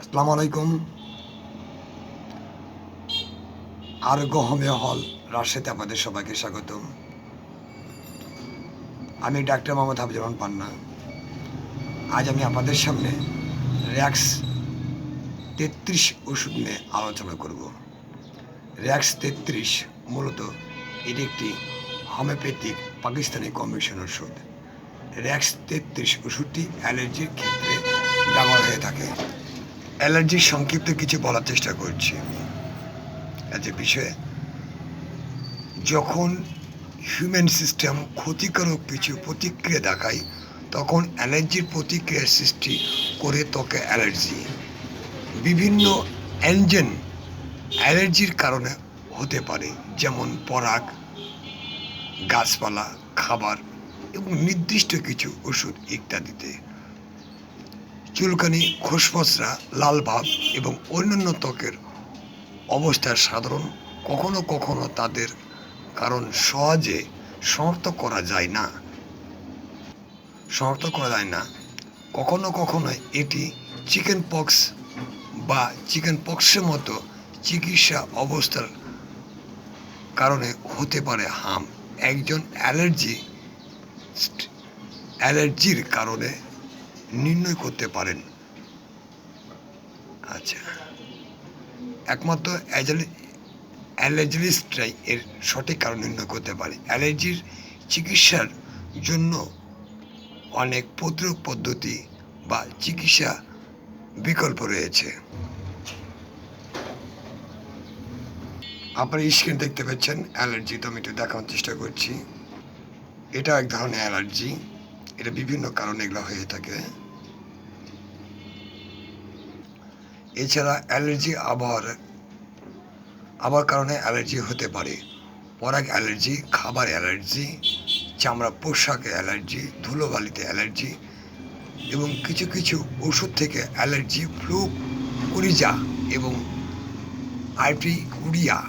আসসালামু আলাইকুম। আর গহমে হল রাজশাহীতে আপনাদের সবাইকে স্বাগতম। আমি ডাক্তার মোহাম্মদ হাফিজুর রহমান পান্না। আজ আমি আপনাদের সামনে র্যাক্স তেত্রিশ ওষুধ নিয়ে আলোচনা করব। র্যাক্স তেত্রিশ মূলত এটি একটি হোমিওপ্যাথিক পাকিস্তানি কমিশন ওষুধ। র্যাক্স তেত্রিশ ওষুধটি অ্যালার্জির ক্ষেত্রে ব্যবহার হয়ে থাকে। অ্যালার্জির সংক্ষিপ্ত কিছু বলার চেষ্টা করছি আমি। যে বিষয়ে, যখন হিউম্যান সিস্টেম ক্ষতিকারক কিছু প্রতিক্রিয়া দেখায়, তখন অ্যালার্জির প্রতিক্রিয়ার সৃষ্টি করে ত্বকে অ্যালার্জি। বিভিন্ন অ্যাঞ্জেন অ্যালার্জির কারণে হতে পারে, যেমন পরাগ, গাছপালা, খাবার এবং নির্দিষ্ট কিছু ওষুধ ইত্যাদিতে। চুলকানি খোসপসরা লাল ভাব এবং অন্যান্য ত্বকের অবস্থার সাধারণ কখনো কখনো তাদের কারণ সহজে শনাক্ত করা যায় না। শনাক্ত করা যায় না। কখনো কখনো এটি চিকেন পক্স বা চিকেন পক্সের মতো চিকিৎসা অবস্থার কারণে হতে পারে হাম। একজন অ্যালার্জি অ্যালার্জির কারণে নির্ণয় করতে পারেন। আচ্ছা। একমাত্র অ্যালার্জিস্টরাই এর সঠিক কারণ নির্ণয় করতে পারে। অ্যালার্জির চিকিৎসার জন্য অনেক প্রতিরোধ পদ্ধতি বা চিকিৎসা বিকল্প রয়েছে। আপনারা স্ক্রিন দেখতে পাচ্ছেন, অ্যালার্জি। তো আমি একটু দেখানোর চেষ্টা করছি। এটা এক ধরনের অ্যালার্জি। এটা বিভিন্ন কারণে এগুলো হয়ে থাকে। এছাড়া অ্যালার্জি আবহাওয়ার আবহাওয়ার কারণে অ্যালার্জি হতে পারে। পরাগ অ্যালার্জি, খাবার অ্যালার্জি, চামড়া পোশাকে অ্যালার্জি, ধুলোবালিতে অ্যালার্জি এবং কিছু কিছু ওষুধ থেকে অ্যালার্জি, ফ্লু কুরিজা এবং আইপি উড়িয়া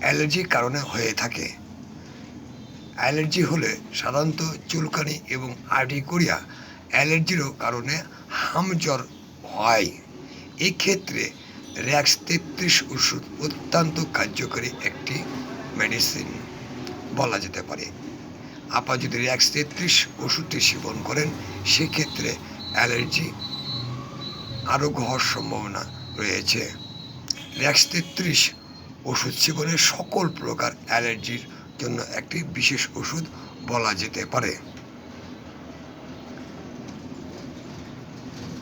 অ্যালার্জির কারণে হয়ে থাকে। অ্যালার্জি হলে সাধারণত চুলকানি এবং আর্টিকুরিয়া অ্যালার্জিরও কারণে হামজ্বর হয়। এই ক্ষেত্রে র্যাক্স তেত্রিশ ওষুধ অত্যন্ত কার্যকরী একটি মেডিসিন বলা যেতে পারে। আপনার যদি র্যাক্স তেত্রিশ ওষুধটি সেবন করেন, সেক্ষেত্রে অ্যালার্জি আরোগ্য হওয়ার সম্ভাবনা রয়েছে। র্যাক্স তেত্রিশ ওষুধ সেবনের সকল প্রকার অ্যালার্জির জন্য একটি বিশেষ ওষুধ বলা যেতে পারে।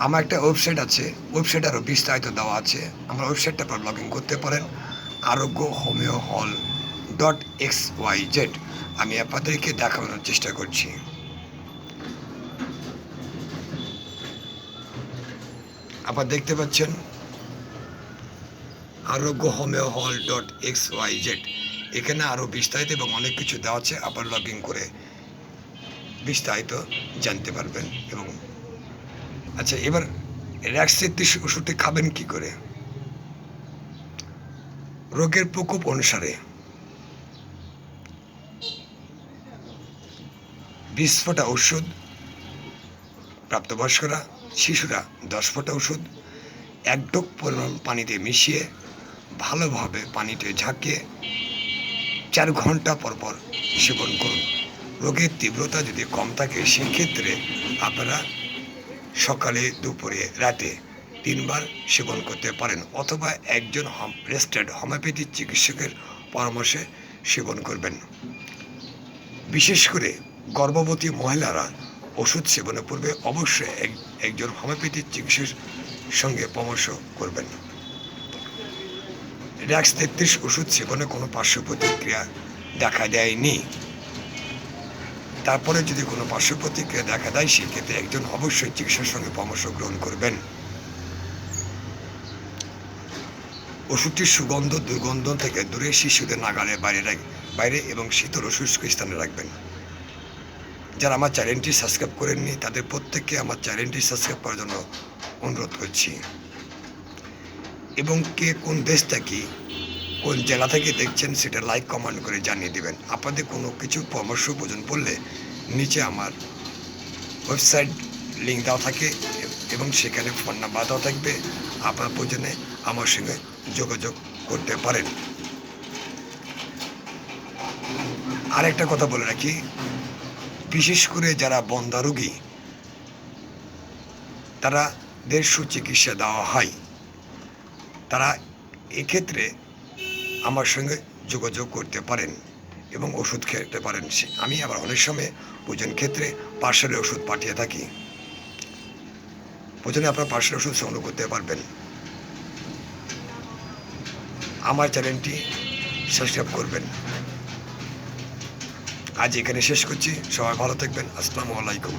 আমার একটা ওয়েবসাইট আছে, ওয়েবসাইট আরও বিস্তারিত দেওয়া আছে। আমার ওয়েবসাইটটা আপনার লগ ইন করতে পারেন। আরোগ্য হোমিও হল ডট এক্স ওয়াই জেড আমি আপনাদেরকে দেখানোর চেষ্টা করছি। আপনার দেখতে পাচ্ছেন? আরোগ্য হোমিও হল ডট এক্স ওয়াই জেড এখানে আরও বিস্তারিত এবং অনেক কিছু দেওয়া আছে। আপনার লগ ইন করে বিস্তারিত জানতে পারবেন এবং আচ্ছা এবার র্যাক্স তেত্রিশ ওষুধটি খাবেন কি করে? রোগের প্রকোপ অনুসারে। বিশ ফোঁটা ওষুধ প্রাপ্তবয়স্করা, শিশুরা দশ ফোঁটা ওষুধ, এক ডোক পরিমাণ পানিতে মিশিয়ে ভালোভাবে পানিতে ঝাঁকিয়ে চার ঘণ্টা পর পর সেবন করুন। রোগের তীব্রতা যদি কম থাকে, সেক্ষেত্রে আপনারা সকালে দুপুরে, রাতে তিনবার সেবন করতে পারেন অথবা একজন রেজিস্টার্ড হোমিওপ্যাথি চিকিৎসকের পরামর্শে সেবন করবেন। বিশেষ করে গর্ভবতী মহিলারা ওষুধ সেবনের পূর্বে অবশ্যই এক, একজন হোমিওপ্যাথি চিকিৎসকের সঙ্গে পরামর্শ করবেন। র্যাক্স তেত্রিশ ওষুধ সেবনে কোনো পার্শ্ব প্রতিক্রিয়া দেখা দেয়নি। তারপরে যদি কোনো পার্শ্ব প্রতিক্রিয়া দেখা দেয়, সেক্ষেত্রে একজন অবশ্যই চিকিৎসার সঙ্গে পরামর্শ গ্রহণ করবেন। ওষুধটির সুগন্ধ, দুর্গন্ধ থেকে দূরে শিশুদের নাগালে বাইরে বাইরে এবং শীতল শুষ্ক স্থানে রাখবেন। যারা আমার চ্যানেলটি সাবস্ক্রাইব করেননি, তাদের প্রত্যেককে আমার চ্যানেলটি সাবস্ক্রাইব করার জন্য অনুরোধ করছি। এবং কে কোন দেশ থেকে কোন জেলা থেকে দেখছেন সেটা লাইক কমেন্ট করে জানিয়ে দেবেন। আপনাদের কোনো কিছু পরামর্শ প্রয়োজন পড়লে নিচে আমার ওয়েবসাইট লিঙ্ক দেওয়া থাকে এবং সেখানে ফোন নাম্বার দেওয়া থাকবে। আপনার প্রয়োজনে আমার সঙ্গে যোগাযোগ করতে পারেন। আরেকটা কথা বলে রাখি, বিশেষ করে যারা বন্ধা রোগী তারা দের সুচিকিৎসা দেওয়া হয়। তারা এক্ষেত্রে আমার সঙ্গে যোগাযোগ করতে পারেন এবং ওষুধ খেতে পারেন। আমি আবার অনেক সময় প্রয়োজন ক্ষেত্রে পার্সেলের ওষুধ পাঠিয়ে থাকি। প্রয়োজনে আপনার পার্সেল ওষুধ সংগ্রহ করতে পারবেন। আমার চ্যানেলটি সাবস্ক্রাইব করবেন। আজ এখানে শেষ করছি। সবাই ভালো থাকবেন। আসসালামু আলাইকুম।